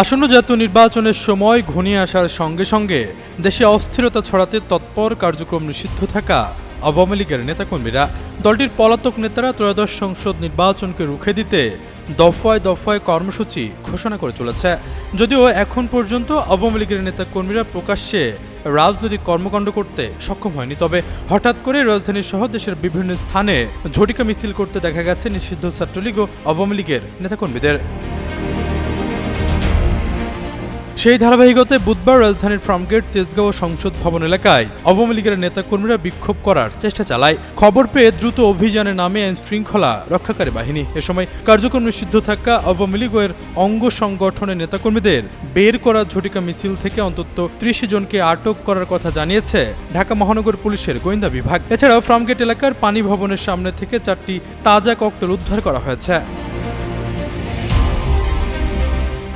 আসন্ন জাতীয় নির্বাচনের সময় ঘনিয়ে আসার সঙ্গে সঙ্গে দেশে অস্থিরতা ছড়াতে তৎপর কার্যক্রম নিষিদ্ধ থাকা আওয়ামী লীগের নেতাকর্মীরা দলটির পলাতক নেতারা ত্রয়োদশ সংসদ নির্বাচনকে রুখে দিতে দফায় দফায় কর্মসূচি ঘোষণা করে চলেছে। যদিও এখন পর্যন্ত আওয়ামী লীগের নেতাকর্মীরা প্রকাশ্যে রাজনৈতিক কর্মকাণ্ড করতে সক্ষম হয়নি, তবে হঠাৎ করে রাজধানী সহ দেশের বিভিন্ন স্থানে ঝটিকা মিছিল করতে দেখা গেছে নিষিদ্ধ ছাত্রলীগ ও আওয়ামী লীগের নেতাকর্মীদের। সেই ধারাবাহিকতায় বুধবার রাজধানীর ফার্মগেট, তেজগাঁও সংসদ ভবন এলাকায় আওয়ামী লীগের নেতাকর্মীরা বিক্ষোভ করার চেষ্টা চালায়। খবর পেয়ে দ্রুত অভিযানে নামে আইন শৃঙ্খলা রক্ষাকারী বাহিনী। এ সময় কার্যক্রম নিষিদ্ধ থাকা আওয়ামী লীগের অঙ্গ সংগঠনের নেতাকর্মীদের বের করা ঝটিকা মিছিল থেকে অন্তত ত্রিশ জনকে আটক করার কথা জানিয়েছে ঢাকা মহানগর পুলিশের গোয়েন্দা বিভাগ। এছাড়াও ফার্মগেট এলাকার পানি ভবনের সামনে থেকে চারটি তাজা ককটেল উদ্ধার করা হয়েছে।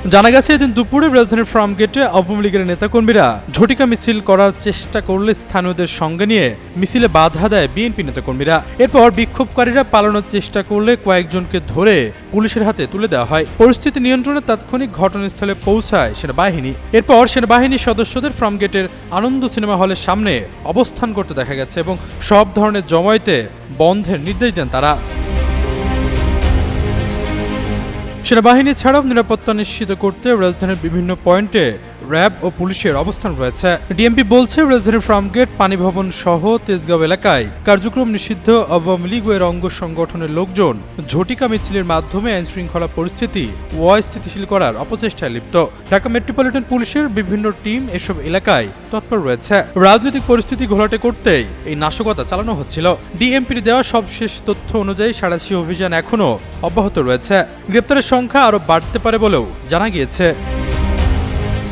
জানা গেছে, এদিন দুপুরে রাজধানীর ফার্মগেটে আওয়ামী লীগের নেতাকর্মীরা ঝটিকা মিছিল করার চেষ্টা করলে স্থানীয়দের সঙ্গে নিয়ে মিছিলে বাধা দেয় বিএনপি নেতাকর্মীরা। এরপর বিক্ষোভকারীরা পালানোর চেষ্টা করলে কয়েকজনকে ধরে পুলিশের হাতে তুলে দেওয়া হয়। পরিস্থিতি নিয়ন্ত্রণে তাৎক্ষণিক ঘটনাস্থলে পৌঁছায় সেনাবাহিনী। এরপর সেনাবাহিনীর সদস্যদের ফার্মগেটের আনন্দ সিনেমা হলের সামনে অবস্থান করতে দেখা গেছে এবং সব ধরনের জমায়েতে বন্ধের নির্দেশ দেন তারা। সেনাবাহিনী ছাড়াও নিরাপত্তা নিশ্চিত করতে রাজধানীর বিভিন্ন পয়েন্টে র্যাব ও পুলিশের অবস্থান রয়েছে। ডিএমপি বলছে রাজধানীর ফার্মগেট, পানি ভবন সহ তেজগাঁও এলাকায় কার্যক্রম নিষিদ্ধ আওয়ামী লীগ এর অঙ্গ সংগঠনের লোকজন। ঝটিকা মিছিলের মাধ্যমে আইন শৃঙ্খলা পরিস্থিতি অস্থিতিশীল করার অপচেষ্টায় লিপ্ত। ঢাকা মেট্রোপলিটন পুলিশের বিভিন্ন টিম এসব এলাকায় তৎপর রয়েছে। রাজনৈতিক পরিস্থিতি ঘোলাটে করতেই এই নাশকতা চালানো হচ্ছিল। ডিএমপির দেওয়া সবশেষ তথ্য অনুযায়ী সাড়াশি অভিযান এখনও অব্যাহত রয়েছে। গ্রেপ্তারের সংখ্যা আরও বাড়তে পারে বলেও জানা গিয়েছে।